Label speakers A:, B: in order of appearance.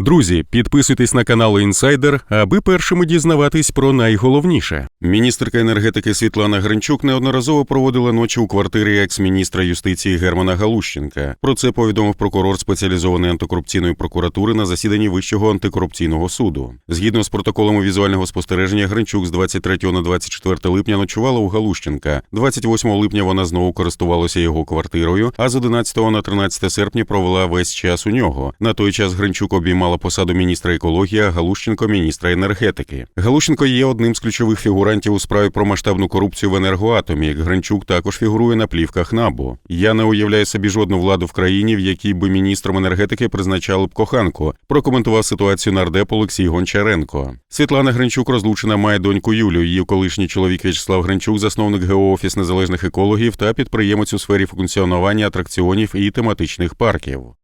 A: Друзі, підписуйтесь на канал Інсайдер, аби першими дізнаватись про найголовніше. Міністерка енергетики Світлана Гринчук неодноразово проводила ночі у квартирі екс-міністра юстиції Германа Галущенка. Про це повідомив прокурор спеціалізованої антикорупційної прокуратури на засіданні Вищого антикорупційного суду. Згідно з протоколами візуального спостереження, Гринчук з 23 на 24 липня ночувала у Галущенка. 28 липня вона знову користувалася його квартирою, а з 11 на 13 серпня провела весь час у нього. На той час Гринчук обіймала посаду міністра екології, а Галущенко міністра енергетики. Галущенко є одним з ключових фігурантів у справі про масштабну корупцію в енергоатомі. Гринчук також фігурує на плівках НАБУ. Я не уявляю собі жодну владу в країні, в якій би міністром енергетики призначали б коханку. Прокоментував ситуацію нардеп Олексій Гончаренко. Світлана Гринчук розлучена має доньку Юлю. Її колишній чоловік В'ячеслав Гринчук, засновник ГО «Офіс незалежних екологів та підприємець у сфері функціонування атракціонів і тематичних парків.